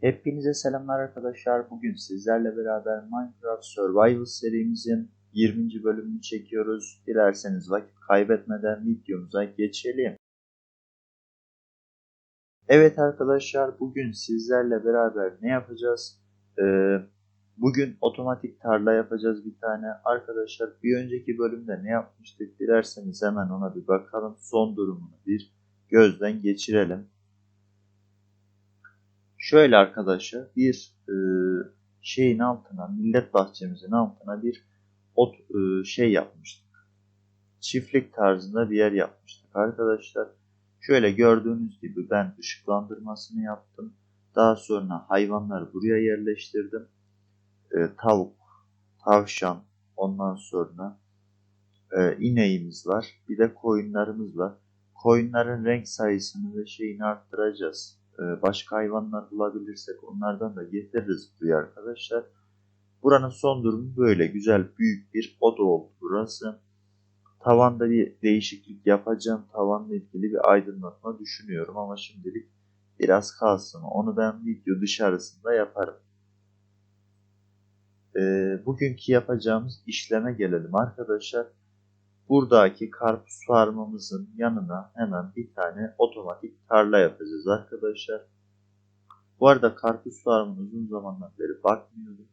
Hepinize selamlar arkadaşlar. Bugün sizlerle beraber Minecraft Survival serimizin 20. bölümünü çekiyoruz. Dilerseniz vakit kaybetmeden videomuza geçelim. Evet arkadaşlar bugün sizlerle beraber ne yapacağız? Ee, bugün otomatik tarla yapacağız bir tane. Arkadaşlar bir önceki bölümde ne yapmıştık? Dilerseniz hemen ona bir bakalım. Son durumunu bir gözden geçirelim. Şöyle arkadaşlar bir e, şeyin altına millet bahçemizin altına bir ot e, şey yapmıştık. Çiftlik tarzında bir yer yapmıştık arkadaşlar. Şöyle gördüğünüz gibi ben ışıklandırmasını yaptım. Daha sonra hayvanları buraya yerleştirdim. E, tavuk, tavşan, ondan sonra e, ineğimiz var. Bir de koyunlarımız var. Koyunların renk sayısını ve şeyini arttıracağız. Ee, başka hayvanlar bulabilirsek onlardan da getiririz buraya arkadaşlar. Buranın son durumu böyle. Güzel büyük bir oda oldu burası. Tavanda bir değişiklik yapacağım. Tavanla ilgili bir aydınlatma düşünüyorum ama şimdilik biraz kalsın. Onu ben video dışarısında yaparım. Ee, bugünkü yapacağımız işleme gelelim arkadaşlar. Buradaki karpuz farmımızın yanına hemen bir tane otomatik tarla yapacağız arkadaşlar. Bu arada karpuz farmını uzun zamandan beri bakmıyordum.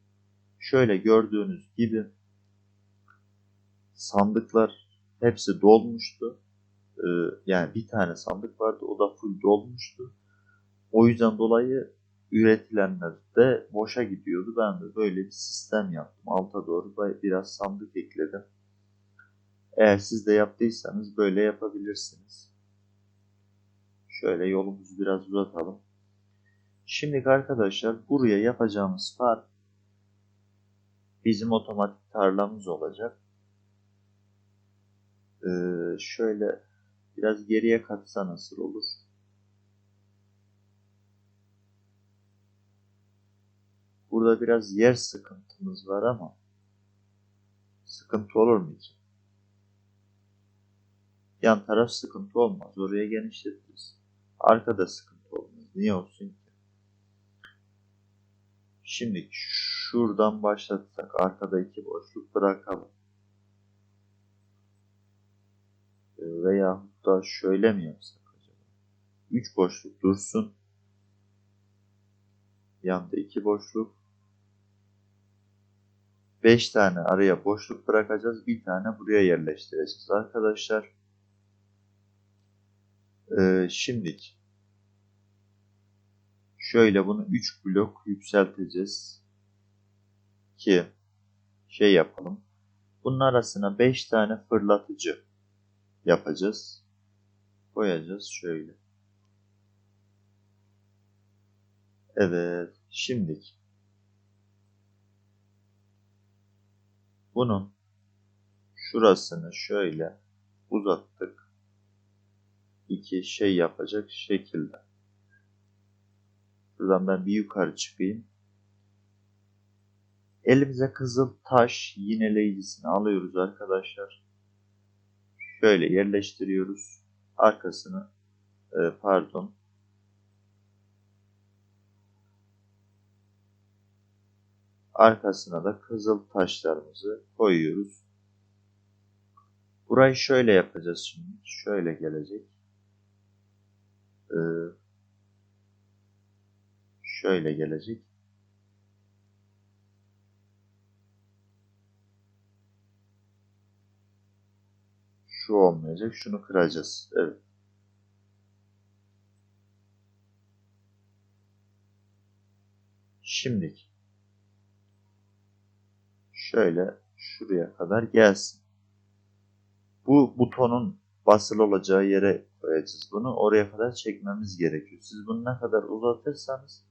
Şöyle gördüğünüz gibi sandıklar hepsi dolmuştu. Ee, yani bir tane sandık vardı o da full dolmuştu. O yüzden dolayı üretilenler de boşa gidiyordu. Ben de böyle bir sistem yaptım. Alta doğru biraz sandık ekledim. Eğer siz de yaptıysanız böyle yapabilirsiniz. Şöyle yolumuzu biraz uzatalım. Şimdi arkadaşlar buraya yapacağımız farm bizim otomatik tarlamız olacak. Ee, şöyle biraz geriye katsa nasıl olur? Burada biraz yer sıkıntımız var ama sıkıntı olur mu hiç? Yan taraf sıkıntı olmaz. Oraya genişletiriz. Arkada sıkıntı olmaz. Niye olsun ki? Şimdi şuradan başlatsak arkada iki boşluk bırakalım. Ee, veya da şöyle mi yapsak acaba? Üç boşluk dursun. Yanda iki boşluk. Beş tane araya boşluk bırakacağız. Bir tane buraya yerleştireceğiz arkadaşlar. Ee, şimdi şöyle bunu 3 blok yükselteceğiz ki şey yapalım. Bunun arasına 5 tane fırlatıcı yapacağız. Koyacağız şöyle. Evet, şimdi bunun şurasını şöyle uzattık iki şey yapacak şekilde. Buradan ben bir yukarı çıkayım. Elimize kızıl taş yineleyicisini alıyoruz arkadaşlar. Şöyle yerleştiriyoruz. Arkasını e, pardon arkasına da kızıl taşlarımızı koyuyoruz. Burayı şöyle yapacağız şimdi. Şöyle gelecek. Ee, şöyle gelecek. Şu olmayacak. Şunu kıracağız. Evet. Şimdi şöyle şuraya kadar gelsin. Bu butonun basılı olacağı yere koyacağız bunu. Oraya kadar çekmemiz gerekiyor. Siz bunu ne kadar uzatırsanız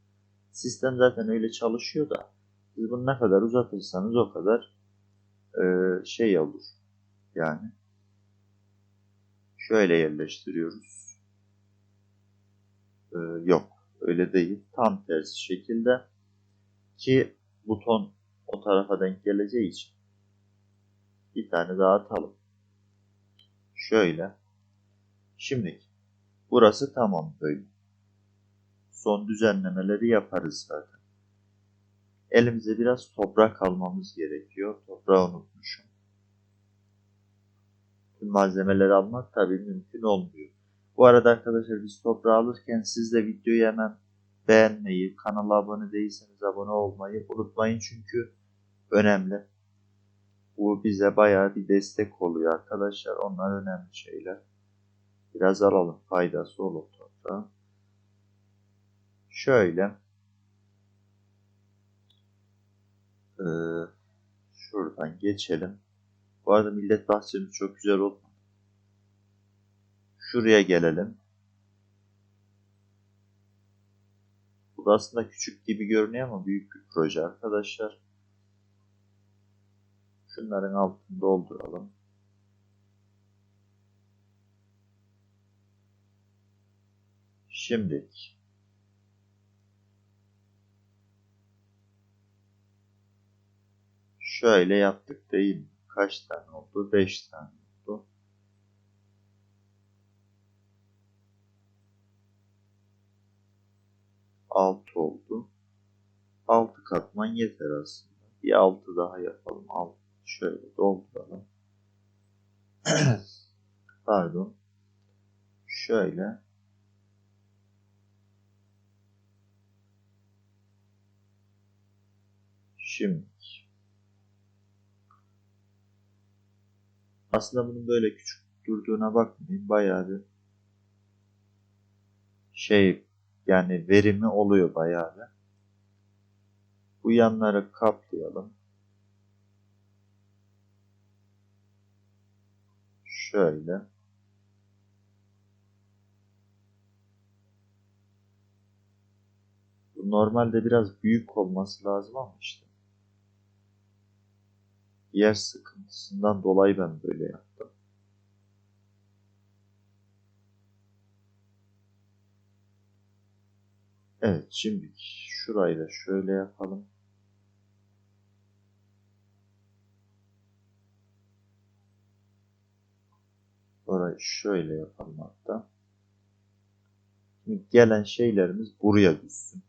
sistem zaten öyle çalışıyor da siz bunu ne kadar uzatırsanız o kadar e, şey olur. Yani şöyle yerleştiriyoruz. E, yok öyle değil. Tam tersi şekilde ki buton o tarafa denk geleceği için bir tane daha atalım. Şöyle. Şimdi burası tamam böyle. son düzenlemeleri yaparız zaten. Elimize biraz toprak almamız gerekiyor. Toprağı unutmuşum. Tüm malzemeleri almak tabii mümkün olmuyor. Bu arada arkadaşlar biz toprağı alırken siz de videoyu hemen beğenmeyi, kanala abone değilseniz abone olmayı unutmayın çünkü önemli. Bu bize bayağı bir destek oluyor arkadaşlar. Onlar önemli şeyler. Biraz alalım. Faydası olur toprağa. Şöyle. Ee, şuradan geçelim. Bu arada millet bahçemiz çok güzel oldu. Şuraya gelelim. Bu da aslında küçük gibi görünüyor ama büyük bir proje arkadaşlar. Şunların altını dolduralım. Şimdi şöyle yaptık değil mi? Kaç tane oldu? 5 tane oldu. Altı oldu. Altı katman yeter aslında. Bir altı daha yapalım. Altı şöyle dolduralım. Pardon. Şöyle. Şimdi. Aslında bunun böyle küçük durduğuna bakmayın. Bayağı bir şey yani verimi oluyor bayağı bir. Bu yanları kaplayalım. Şöyle. Normalde biraz büyük olması lazım ama işte. Yer sıkıntısından dolayı ben böyle yaptım. Evet şimdi şurayı da şöyle yapalım. Orayı şöyle yapalım hatta. Şimdi gelen şeylerimiz buraya düşsün.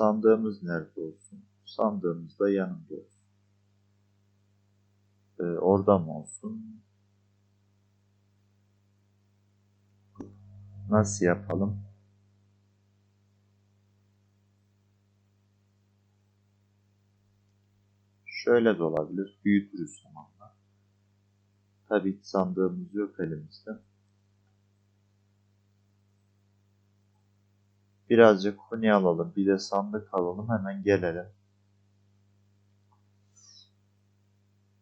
Sandığımız nerede olsun? Sandığımız da yanında olsun. Ee, orada mı olsun? Nasıl yapalım? Şöyle de olabilir. Büyütürüz zamanla. Tabii sandığımız yok elimizde. Birazcık huni alalım. Bir de sandık alalım. Hemen gelelim.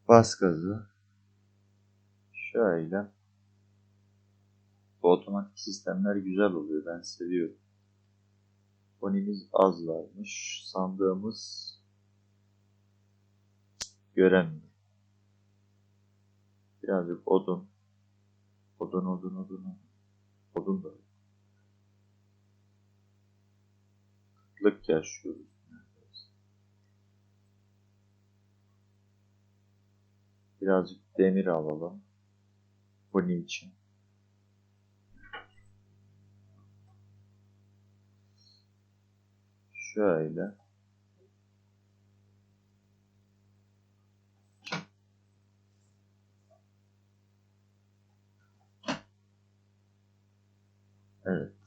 Bas gazı. Şöyle. Bu otomatik sistemler güzel oluyor. Ben seviyorum. Hunimiz az varmış. Sandığımız göremiyorum. Birazcık odun. Odun, odun, odun. Odun da. Kıtlık yaşıyoruz. Birazcık demir alalım. Bunun için. Şöyle. Evet.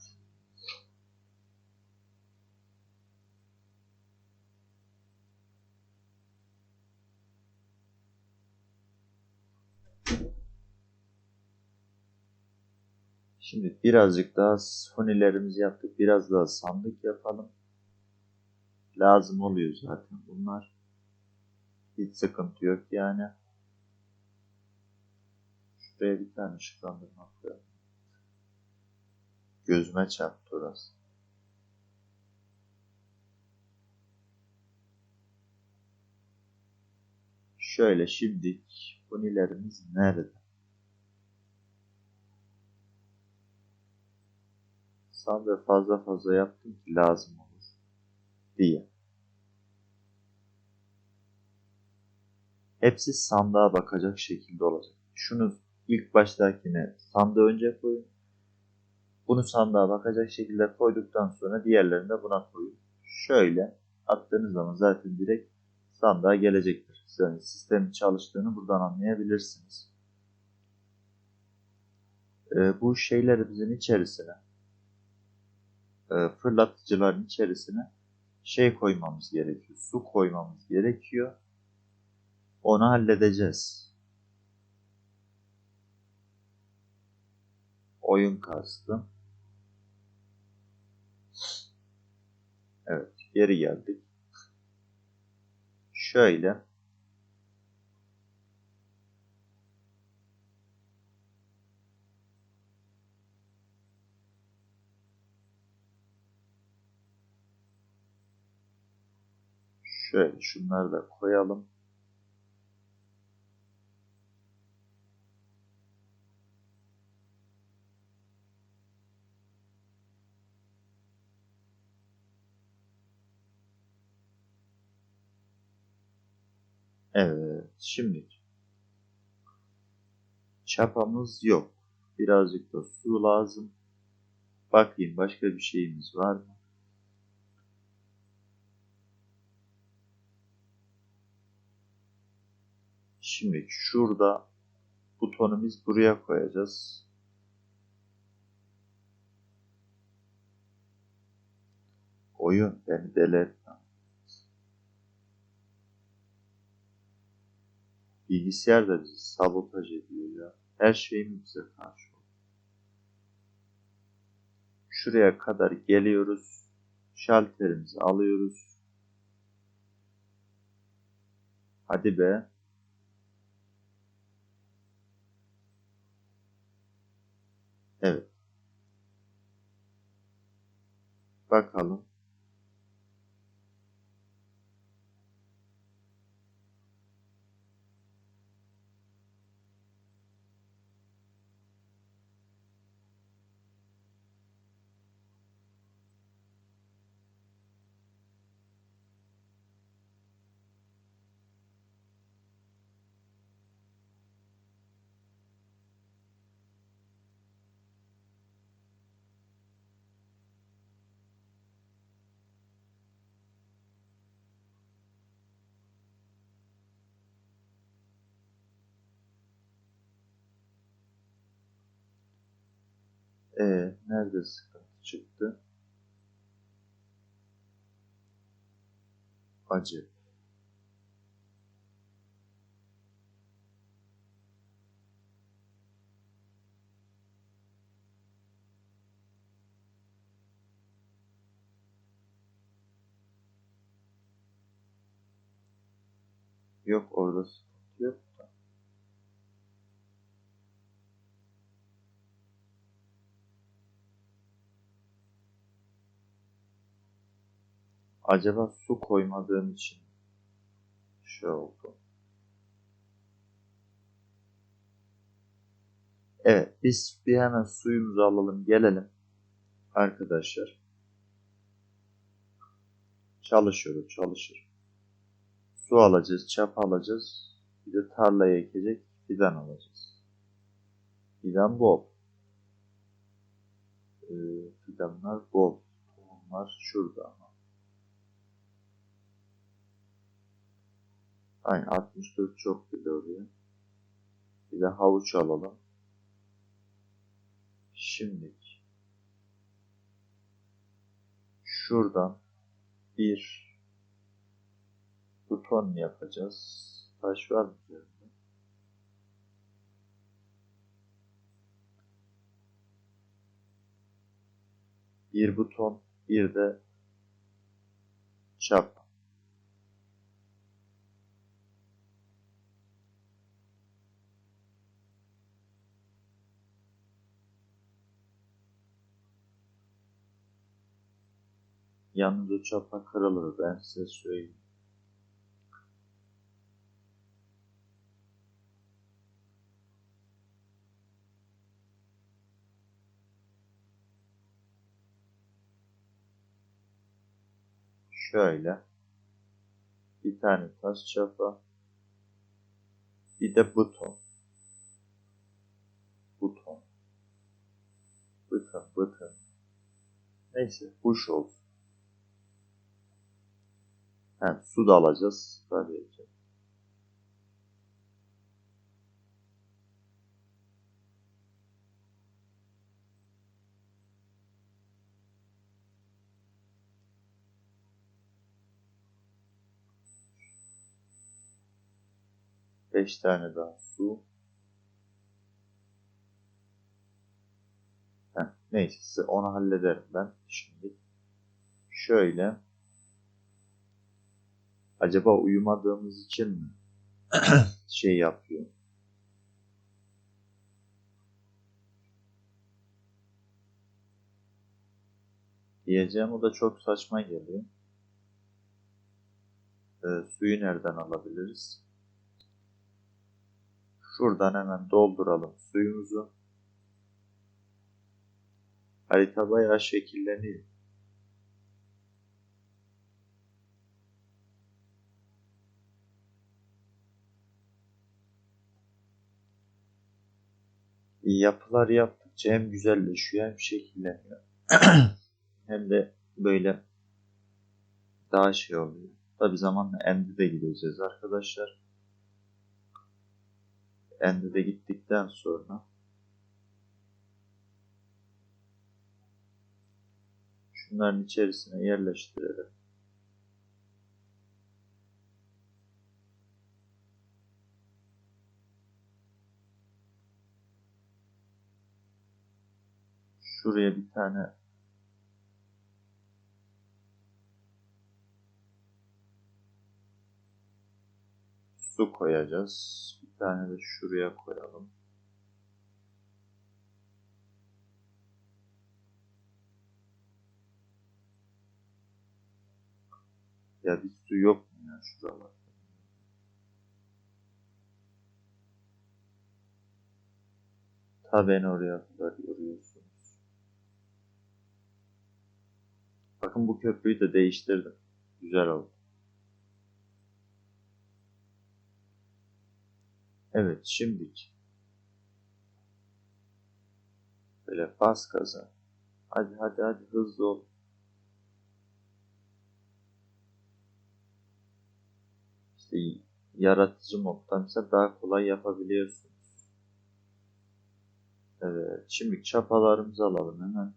Şimdi birazcık daha fonilerimizi yaptık. Biraz daha sandık yapalım. Lazım oluyor zaten bunlar. Hiç sıkıntı yok yani. Şuraya bir tane ışıklandırma koyalım. Gözüme çarptı orası. Şöyle şimdi fonilerimiz nerede? Sandığı fazla fazla yaptım ki lazım olur diye. Hepsi sandığa bakacak şekilde olacak. Şunu ilk baştakine sandığı önce koyun. Bunu sandığa bakacak şekilde koyduktan sonra diğerlerini de buna koyun. Şöyle attığınız zaman zaten direkt sandığa gelecektir. Yani sistemin çalıştığını buradan anlayabilirsiniz. Ee, bu şeylerimizin içerisine e, fırlatıcıların içerisine şey koymamız gerekiyor. Su koymamız gerekiyor. Onu halledeceğiz. Oyun kastım. Evet, geri geldik. Şöyle. Şöyle şunları da koyalım. Evet, şimdi çapamız yok. Birazcık da su lazım. Bakayım başka bir şeyimiz var mı? Şimdi şurada butonumuzu buraya koyacağız. Oyun beni deli etme. Bilgisayar da bizi sabotaj ediyor ya. Her şeyimiz bize karşı. Şuraya kadar geliyoruz. Şalterimizi alıyoruz. Hadi be. Evet. Bakalım. Ee, nerede sıkıntı çıktı? Acı. Yok orada sıkıntı yok Acaba su koymadığım için şey oldu. Evet, biz bir hemen suyumuzu alalım, gelelim. Arkadaşlar. Çalışıyoruz, çalışır. Su alacağız, çap alacağız. Bir de tarlaya ekecek fidan alacağız. Fidan bol. Ee, fidanlar bol. Tohumlar şurada Aynen 64 çok bile oraya. Bir de havuç alalım. Şimdi şuradan bir buton yapacağız. Taş var mı üzerinde? Bir buton, bir de çap. Yalnız o çapa kırılır ben size söyleyeyim. Şöyle. Bir tane taş çapa. Bir de buton. Buton. Buton, bıtın. Neyse kuş olsun. Ha, su da alacağız tabii ki. Beş tane daha su. Heh, neyse onu hallederim ben şimdi. Şöyle. Acaba uyumadığımız için mi şey yapıyor? Diyeceğim o da çok saçma geliyor. Ee, suyu nereden alabiliriz? Şuradan hemen dolduralım suyumuzu. Harita bayağı şekilleniyor. Yapılar yaptıkça hem güzelleşiyor hem şekilleniyor. hem de böyle daha şey oluyor. Tabi zamanla End'e de gideceğiz arkadaşlar. End'e de gittikten sonra şunların içerisine yerleştirelim. Şuraya bir tane su koyacağız. Bir tane de şuraya koyalım. Ya bir su yok mu ya şuralarda? Ta beni oraya kadar yoruyorsunuz. Bakın bu köprüyü de değiştirdim. Güzel oldu. Evet şimdiki. Böyle bas gaza. Hadi hadi hadi hızlı ol. İşte yaratıcı moddan ise daha kolay yapabiliyorsunuz. Evet şimdi çapalarımızı alalım hemen.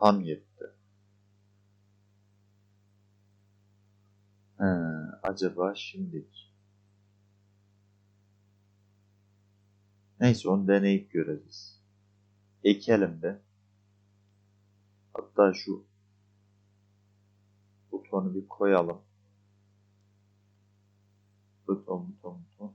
Tam yetti. He, acaba şimdiki. Neyse onu deneyip göreceğiz. Ekelim de. Hatta şu butonu bir koyalım. Buton buton buton.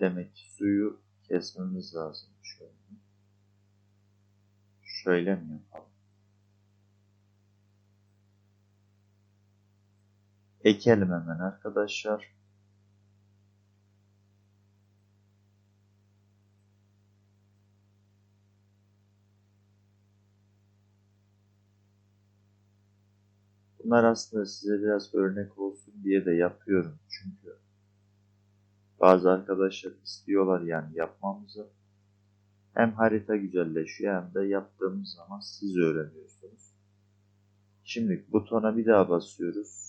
Demek ki suyu kesmemiz lazım. Şöyle. Şöyle mi yapalım? Ekelim hemen arkadaşlar. Bunlar aslında size biraz örnek olsun diye de yapıyorum. Çünkü bazı arkadaşlar istiyorlar yani yapmamızı. Hem harita güzelleşiyor hem de yaptığımız zaman siz öğreniyorsunuz. Şimdi butona bir daha basıyoruz.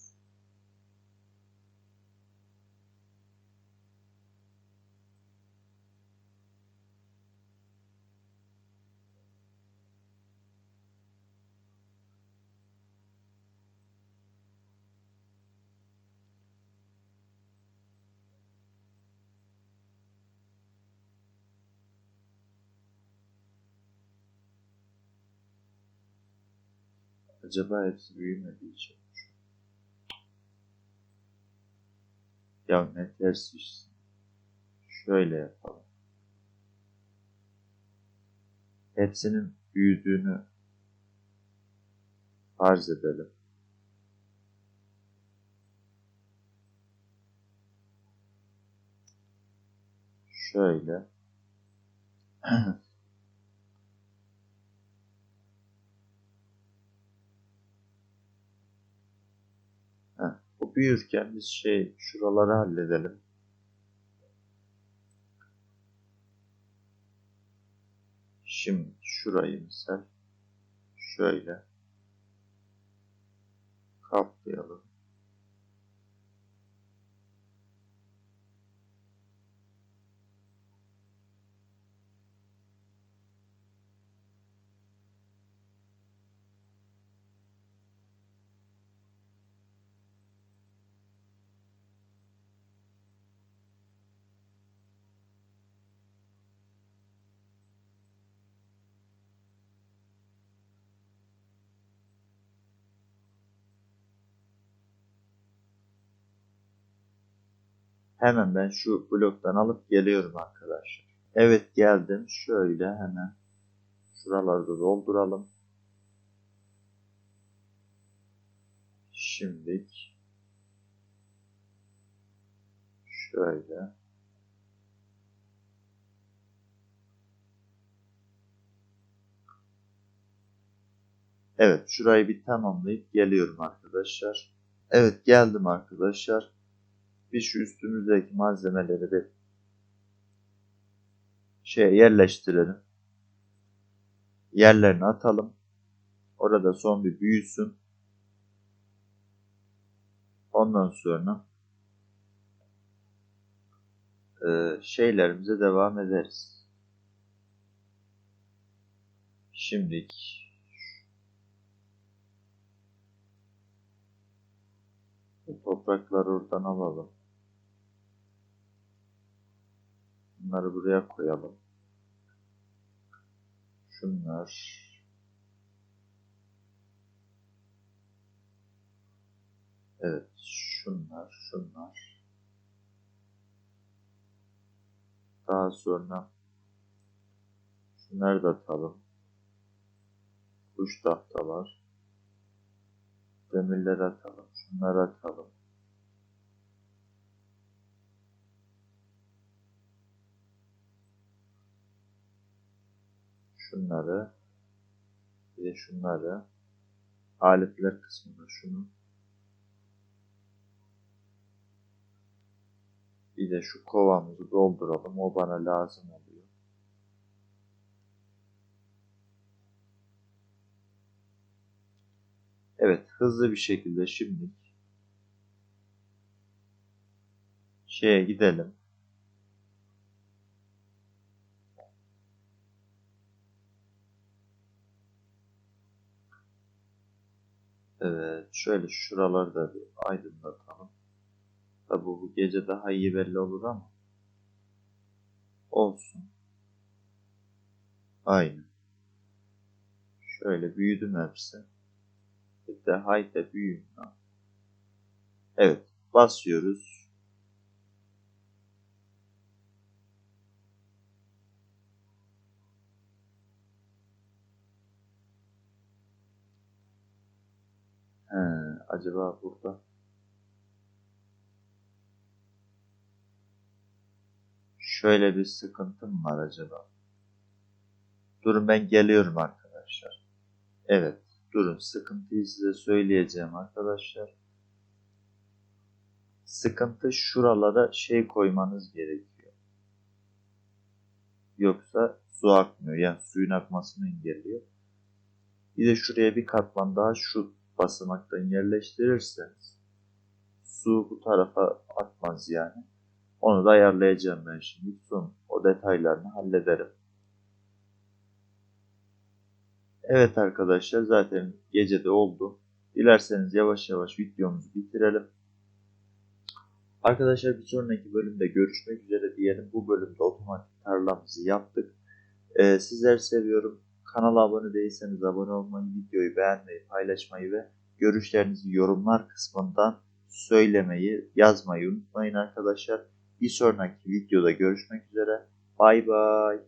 Acaba hepsi büyümediği için. mi? Ya ne ters işsin. Şöyle yapalım. Hepsinin büyüdüğünü farz edelim. Şöyle. büyürken biz şey şuraları halledelim. Şimdi şurayı misal şöyle kaplayalım. Hemen ben şu bloktan alıp geliyorum arkadaşlar. Evet geldim. Şöyle hemen şuraları da dolduralım. Şimdilik şöyle Evet şurayı bir tamamlayıp geliyorum arkadaşlar. Evet geldim arkadaşlar. Biz şu üstümüzdeki malzemeleri bir şeye yerleştirelim. Yerlerine atalım. Orada son bir büyüsün. Ondan sonra e, şeylerimize devam ederiz. Şimdilik bu toprakları oradan alalım. Bunları buraya koyalım. Şunlar Evet, şunlar, şunlar. Daha sonra şunları da atalım. Kuş tahtalar. Demirleri atalım. Şunları atalım. Şunları bir de şunları aletler kısmına şunu Bir de şu kovamızı dolduralım. O bana lazım oluyor. Evet, hızlı bir şekilde şimdi şeye gidelim. Evet, şöyle şuraları da bir aydınlatalım. Tabi bu gece daha iyi belli olur ama olsun. Aynı. Şöyle büyüdüm hepsi. Bir de hayta büyüyün. Evet. Basıyoruz. Acaba burada şöyle bir sıkıntım var acaba? Durun ben geliyorum arkadaşlar. Evet durun sıkıntıyı size söyleyeceğim arkadaşlar. Sıkıntı şuralara şey koymanız gerekiyor. Yoksa su akmıyor. Yani suyun akmasını engelliyor. Bir de şuraya bir katman daha şu basamaktan yerleştirirseniz su bu tarafa akmaz yani. Onu da ayarlayacağım ben şimdi. Son o detaylarını hallederim. Evet arkadaşlar zaten gecede oldu. Dilerseniz yavaş yavaş videomuzu bitirelim. Arkadaşlar bir sonraki bölümde görüşmek üzere diyelim. Bu bölümde otomatik tarlamızı yaptık. Ee, sizleri seviyorum. Kanala abone değilseniz abone olmayı, videoyu beğenmeyi, paylaşmayı ve görüşlerinizi yorumlar kısmından söylemeyi, yazmayı unutmayın arkadaşlar. Bir sonraki videoda görüşmek üzere. Bay bay.